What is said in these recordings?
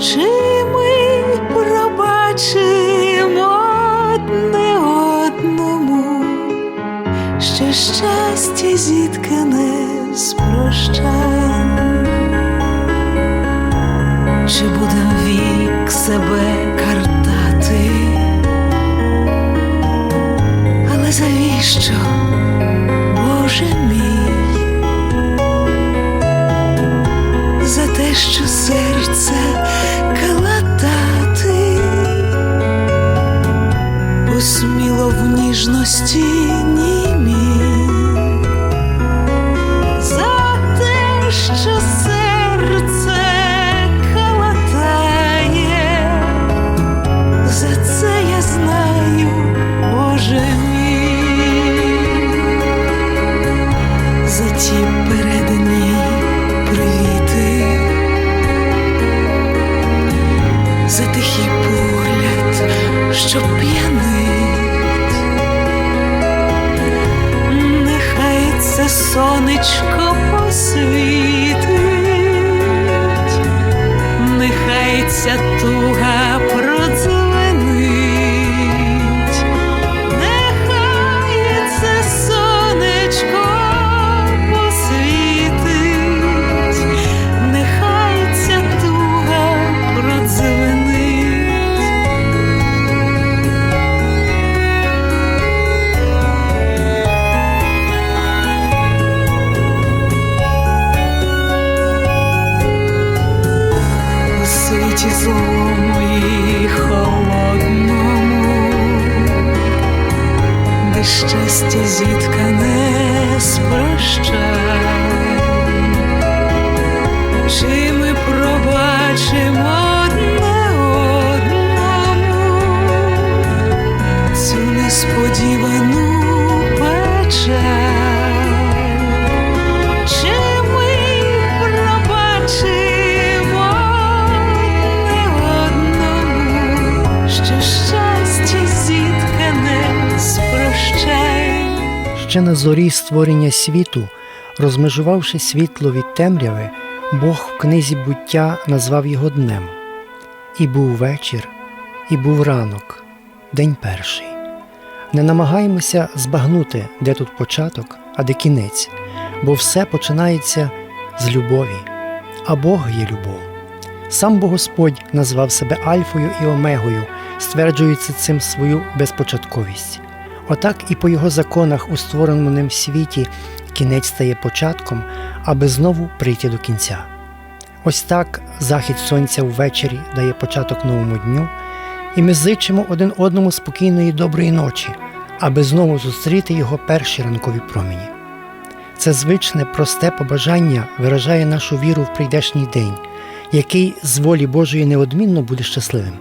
чи ми пробачимо одне щастя зіткане з чи будем вік себе картати, але завіщо, Боже мій, що серце калатати, посміло в ніжності німі, за те, що серце Ще на зорі створення світу, розмежувавши світло від темряви, Бог в книзі буття назвав його днем. І був вечір, і був ранок, день перший. Не намагаємося збагнути, де тут початок, а де кінець, бо все починається з любові, а Бог є любов. Сам Бог Господь назвав себе Альфою і Омегою, стверджуючи цим свою безпочатковість. Отак і по його законах у створеному ним світі кінець стає початком, аби знову прийти до кінця. Ось так захід сонця ввечері дає початок новому дню, і ми зичимо один одному спокійної доброї ночі, аби знову зустріти його перші ранкові промені. Це звичне, просте побажання виражає нашу віру в прийдешній день, який з волі Божої неодмінно буде щасливим.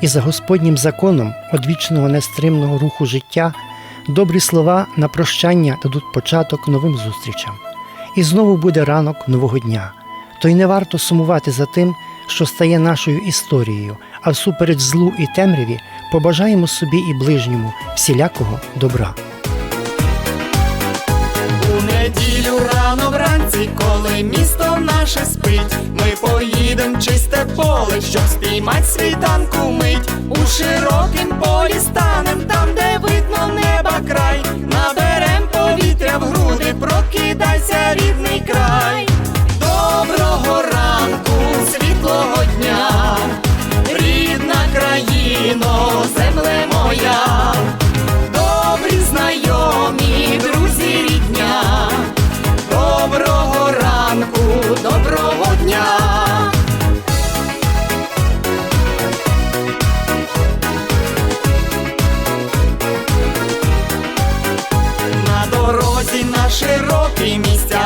І за Господнім законом одвічного нестримного руху життя добрі слова на прощання дадуть початок новим зустрічам. І знову буде ранок нового дня. То й не варто сумувати за тим, що стає нашою історією, а всупереч злу і темряві побажаємо собі і ближньому всілякого добра. Рано вранці, коли місто наше спить, ми поїдем чисте поле, щоб спіймать світанку мить. У широкім полі станем там, де видно неба край. Наберем повітря в груди, прокидайся, рідний край. Доброго ранку, світлого дня, рідна країно, земле моя. Добрі знайомі, друзі рідня,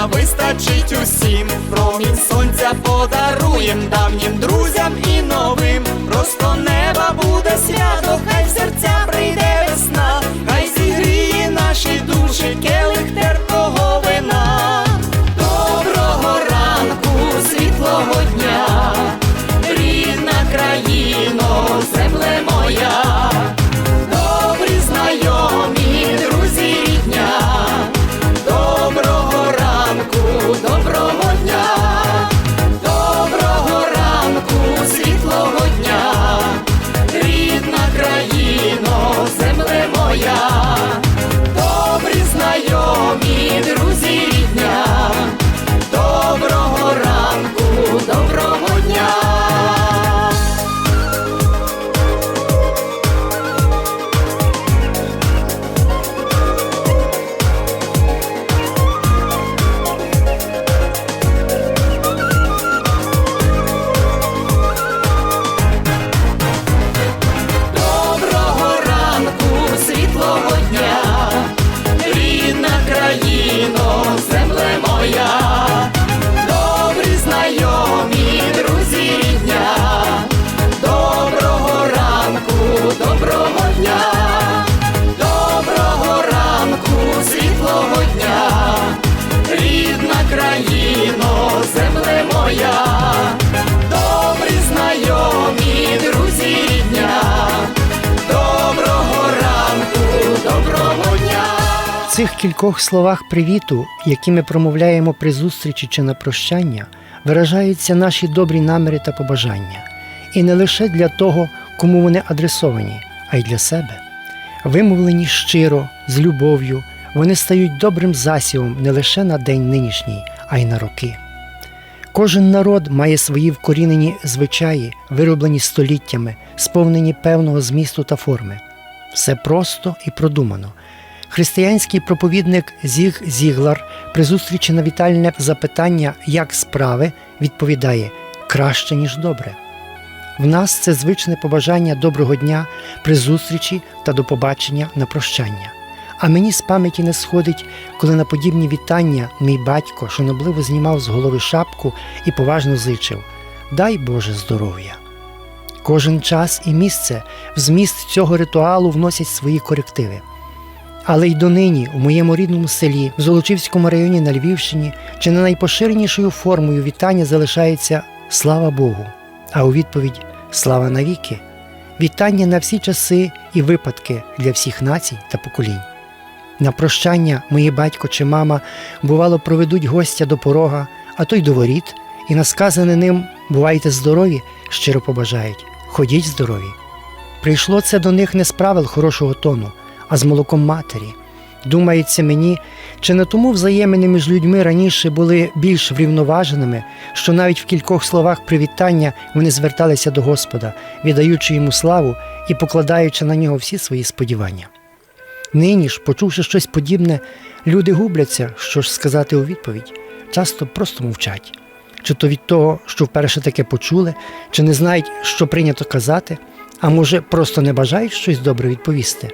вистачить усім, промінь сонця подаруєм давнім друзям і новим. Просто неба буде свято, хай в серця прийде весна, хай зігріє наші душі, келих терпкого вина. Доброго ранку, світлого дня, рідна країно, земле моя. Цих кількох словах привіту, які ми промовляємо при зустрічі чи на прощання, виражаються наші добрі наміри та побажання, і не лише для того, кому вони адресовані, а й для себе. Вимовлені щиро, з любов'ю, вони стають добрим засівом не лише на день нинішній, а й на роки. Кожен народ має свої вкорінені звичаї, вироблені століттями, сповнені певного змісту та форми. Все просто і продумано. Християнський проповідник Зіг Зіглар при зустрічі на вітальне запитання, як справи, відповідає краще, ніж добре. В нас це звичне побажання доброго дня при зустрічі та до побачення на прощання. А мені з пам'яті не сходить, коли на подібні вітання мій батько шанобливо знімав з голови шапку і поважно зичив Дай Боже здоров'я. Кожен час і місце в зміст цього ритуалу вносять свої корективи. Але й донині, у моєму рідному селі, в Золочівському районі на Львівщині, чи не найпоширенішою формою вітання залишається Слава Богу, а у відповідь Слава навіки. Вітання на всі часи і випадки для всіх націй та поколінь. На прощання мої батько чи мама бувало проведуть гостя до порога, а то й до воріт, і на сказане ним бувайте здорові, щиро побажають, ходіть здорові. Прийшло це до них не з правил хорошого тону, а з молоком матері. Думається мені, чи не тому взаємини між людьми раніше були більш врівноваженими, що навіть в кількох словах привітання вони зверталися до Господа, віддаючи йому славу і покладаючи на нього всі свої сподівання. Нині ж, почувши щось подібне, люди губляться, що ж сказати у відповідь, часто просто мовчать. Чи то від того, що вперше таке почули, чи не знають, що прийнято казати, а може, просто не бажають щось добре відповісти,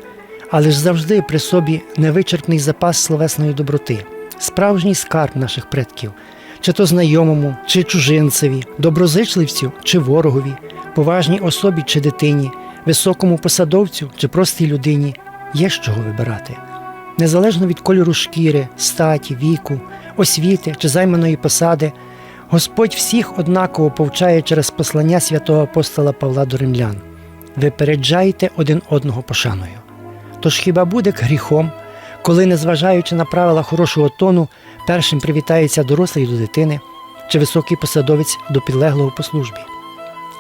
але ж завжди при собі невичерпний запас словесної доброти, справжній скарб наших предків, чи то знайомому, чи чужинцеві, доброзичливцю чи ворогові, поважній особі чи дитині, високому посадовцю чи простій людині є з чого вибирати. Незалежно від кольору шкіри, статі, віку, освіти чи займаної посади, Господь всіх однаково повчає через послання святого апостола Павла до римлян. Випереджайте один одного пошаною. Тож хіба буде гріхом, коли, незважаючи на правила хорошого тону, першим привітається дорослий до дитини чи високий посадовець до підлеглого по службі?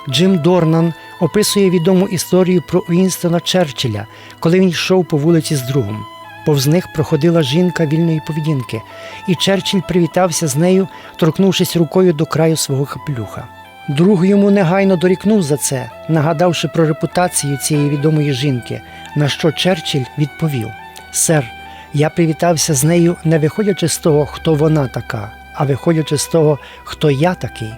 Джим Дорнан описує відому історію про Уінстона Черчилля, коли він йшов по вулиці з другом. Повз них проходила жінка вільної поведінки, і Черчилль привітався з нею, торкнувшись рукою до краю свого капелюха. Друг йому негайно дорікнув за це, нагадавши про репутацію цієї відомої жінки, на що Черчилль відповів: Сер, я привітався з нею, не виходячи з того, хто вона така, а виходячи з того, хто я такий.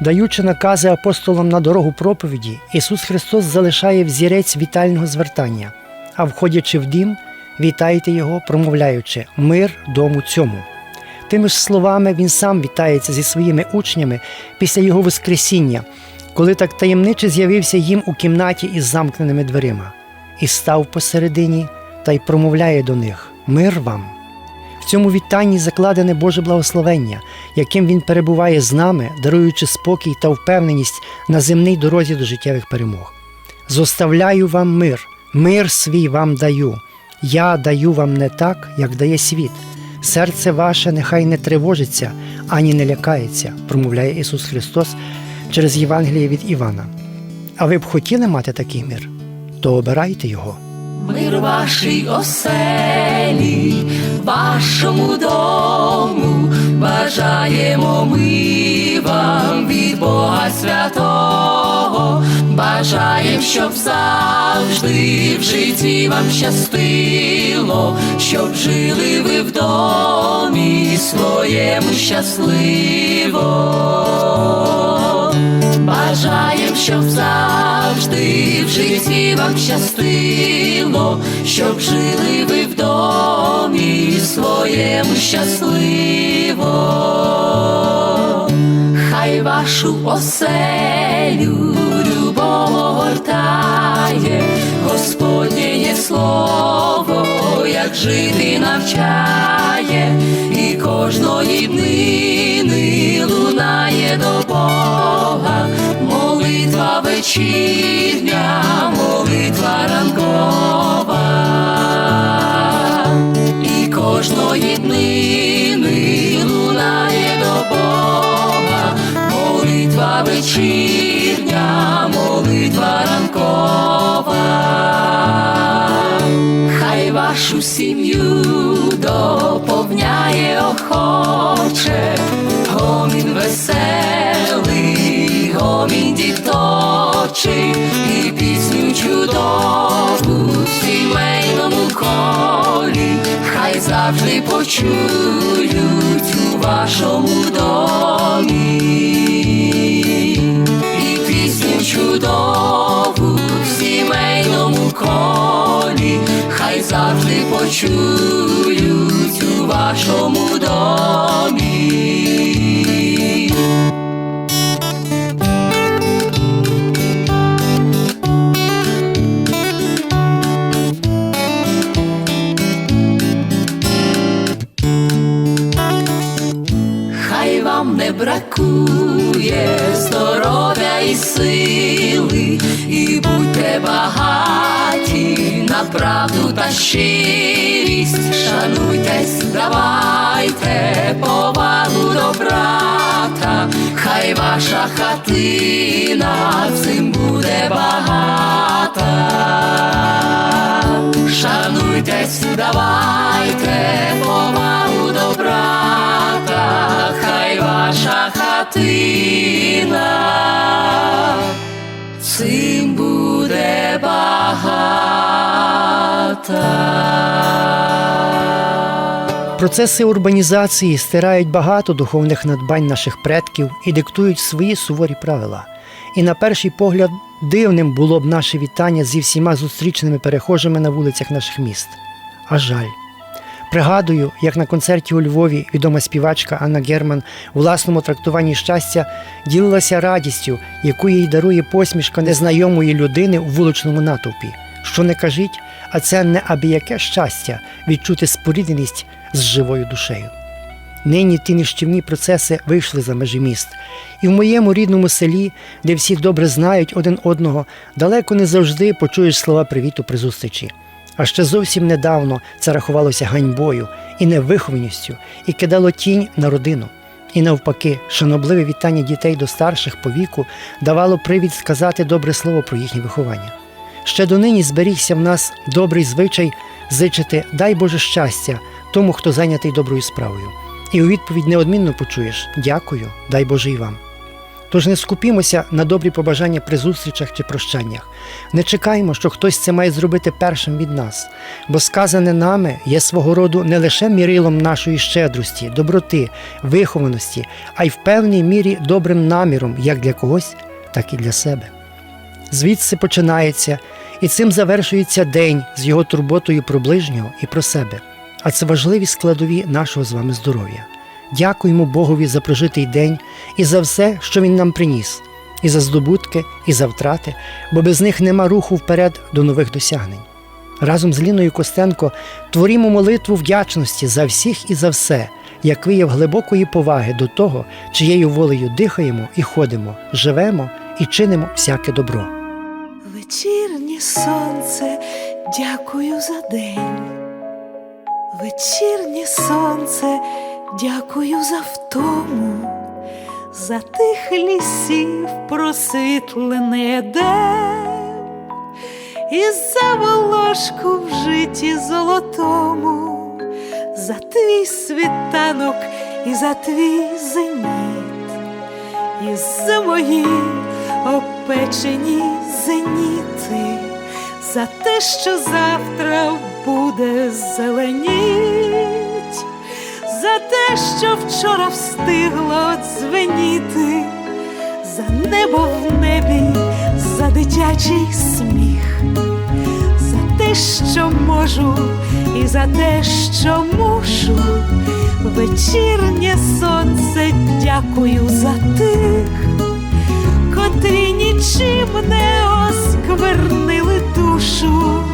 Даючи накази апостолам на дорогу проповіді, Ісус Христос залишає взірець вітального звертання, а входячи в дім, вітайте Його, промовляючи мир дому цьому. Тими ж словами Він сам вітається зі своїми учнями після Його Воскресіння, коли так таємниче з'явився їм у кімнаті із замкненими дверима, і став посередині та й промовляє до них Мир вам! В цьому вітанні закладене Боже благословення, яким Він перебуває з нами, даруючи спокій та впевненість на земній дорозі до життєвих перемог. Зоставляю вам мир, мир свій вам даю. Я даю вам не так, як дає світ. Серце ваше нехай не тривожиться, ані не лякається, промовляє Ісус Христос через Євангеліє від Івана. А ви б хотіли мати такий мир? То обирайте його. Мир вашій оселі, вашому дому, бажаємо ми вам від Бога святого, бажаєм, щоб завжди в житті вам щастило, щоб жили ви в домі своєму щасливо. Бажаєм, щоб завжди в житті вам щастило, щоб жили ви в домі своєму щасливо. Хай вашу оселю любого гортає, Господнє слово, як жити навчає, і кожної днини до Бога, молитва вечірня, молитва ранкова, і кожної днини лунає до Бога, молитва вечірня, молитва ранкова, хай вашу сім'ю доповняє охоче, гомін веселий, гомін діточий, і пісню чудову сімейному колі, хай завжди почують у вашому домі, і пісню чудову сімейному колі, хай завжди почують у вашому домі. Бракує здоров'я і сили, і будьте багаті на правду та щирість, шануйтесь, давайте повагу до брата, хай ваша хатина цим буде багата. Шануйтесь, давайте повагу до брата, ваша хатина цим буде багата. Процеси урбанізації стирають багато духовних надбань наших предків і диктують свої суворі правила. І на перший погляд дивним було б наше вітання зі всіма зустрічними перехожими на вулицях наших міст. А жаль. Пригадую, як на концерті у Львові відома співачка Анна Герман у власному трактуванні щастя ділилася радістю, яку їй дарує посмішка незнайомої людини у вуличному натовпі. Що не кажіть, а це не абияке щастя відчути спорідненість з живою душею. Нині ті нищівні процеси вийшли за межі міст, і в моєму рідному селі, де всі добре знають один одного, далеко не завжди почуєш слова привіту при зустрічі. А ще зовсім недавно це рахувалося ганьбою і невихованістю, і кидало тінь на родину. І навпаки, шанобливе вітання дітей до старших по віку давало привід сказати добре слово про їхнє виховання. Ще донині зберігся в нас добрий звичай зичити дай Боже щастя тому, хто зайнятий доброю справою. І у відповідь неодмінно почуєш дякую, дай Боже і вам. Тож не скупімося на добрі побажання при зустрічах чи прощаннях. Не чекаємо, що хтось це має зробити першим від нас, бо сказане нами є свого роду не лише мірилом нашої щедрості, доброти, вихованості, а й в певній мірі добрим наміром як для когось, так і для себе. Звідси починається, і цим завершується день з його турботою про ближнього і про себе. А це важливі складові нашого з вами здоров'я. Дякуємо Богові за прожитий день і за все, що Він нам приніс, і за здобутки, і за втрати, бо без них нема руху вперед до нових досягнень. Разом з Ліною Костенко творімо молитву вдячності за всіх і за все, як вияв глибокої поваги до того, чиєю волею дихаємо і ходимо, живемо і чинимо всяке добро. Вечірнє сонце, дякую за день. Вечірнє сонце, дякую за втому, за тих лісів просвітлений день, і за волошку в житті золотому, за твій світанок і за твій зеніт, і за мої опечені зеніти, за те, що завтра буде зеленіть, за те, що вчора встигло дзвеніти, за небо в небі, за дитячий сміх, за те, що можу, і за те, що мушу, вечірнє сонце, дякую за тих котрі нічим не осквернили душу.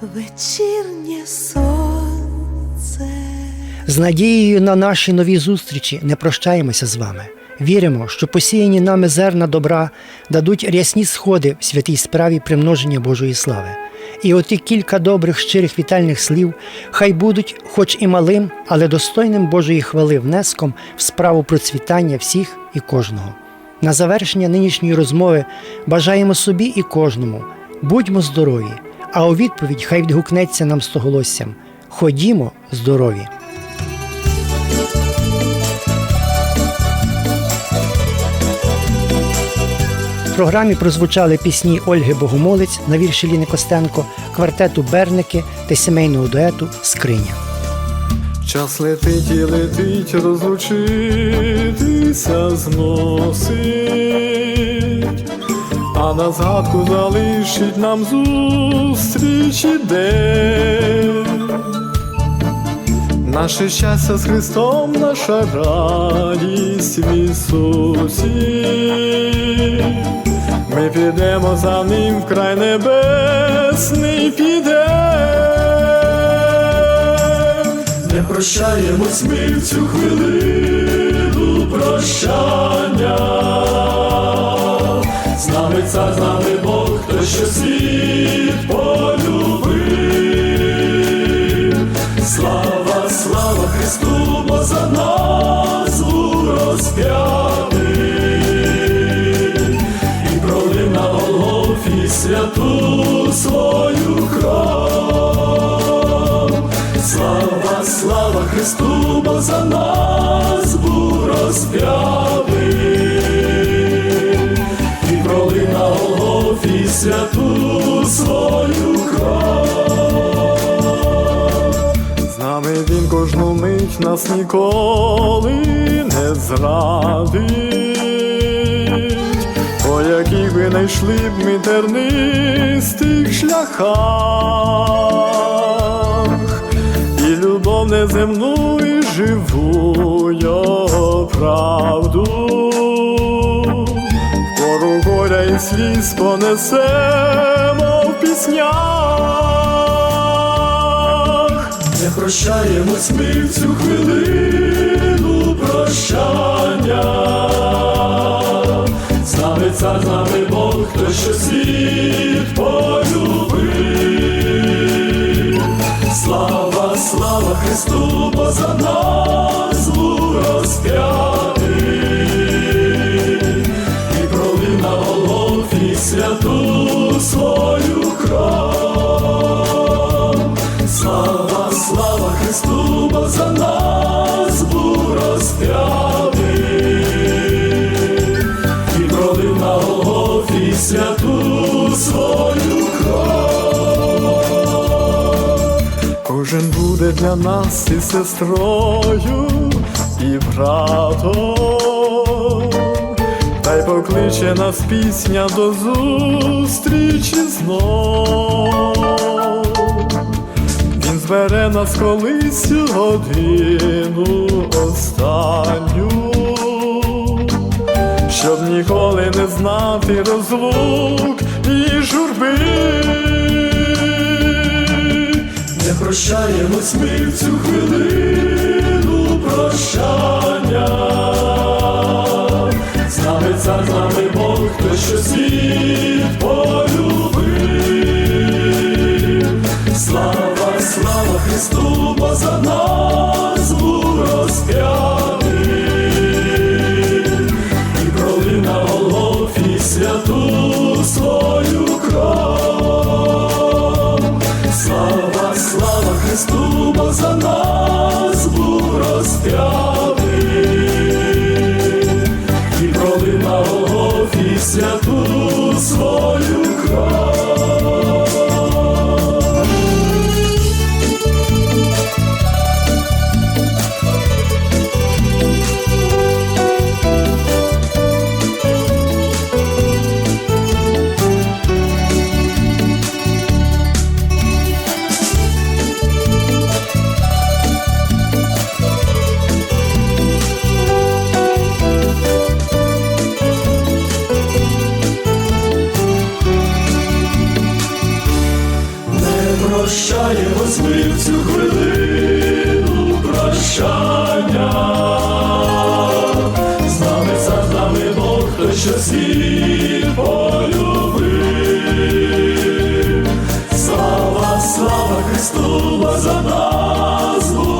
Вечірнє сонце. З надією на наші нові зустрічі не прощаємося з вами. Віримо, що посіяні нами зерна добра дадуть рясні сходи в святій справі примноження Божої слави. І оті кілька добрих щирих вітальних слів хай будуть, хоч і малим, але достойним Божої хвали внеском в справу процвітання всіх і кожного. На завершення нинішньої розмови бажаємо собі і кожному. Будьмо здорові, а у відповідь хай відгукнеться нам стоголоссям. Ходімо здорові! В програмі прозвучали пісні Ольги Богомолець на вірші Ліни Костенко, квартету Берники та сімейного дуету Скриня. Час летить і летить, розлучитися зносить, а на згадку залишить нам зустрічі день. Наше щастя з Христом, наша радість в Ісусі. Ми підемо за ним в край небесний підемо. Не прощаємось ми в цю хвилину прощання. З нами цар, з нами Бог, хто що нас ніколи не зрадить. По яких би не йшли б ми тернистих шляхах, і любов неземну, і живу правду. Пору горя і сліз понесемо в піснях. Не прощаємось ми в цю хвилину прощання. З нами цар, з нами Бог, той, що світ полюбив. Слава, слава Христу, бо за нас розп'ятий. І пролив на Голгофі святу для нас і сестрою, і братом, та й покличе нас пісня до зустрічі знов. Він збере нас колись годину останню, щоб ніколи не знати розлук і журби. Прощаємось ми в цю хвилину прощання. З нами цар, з нами Бог, хто що світ полюбив. Слава, слава Христу, бо за нас був розп'ятий часів полюбив. Слава, слава Христу за нас був.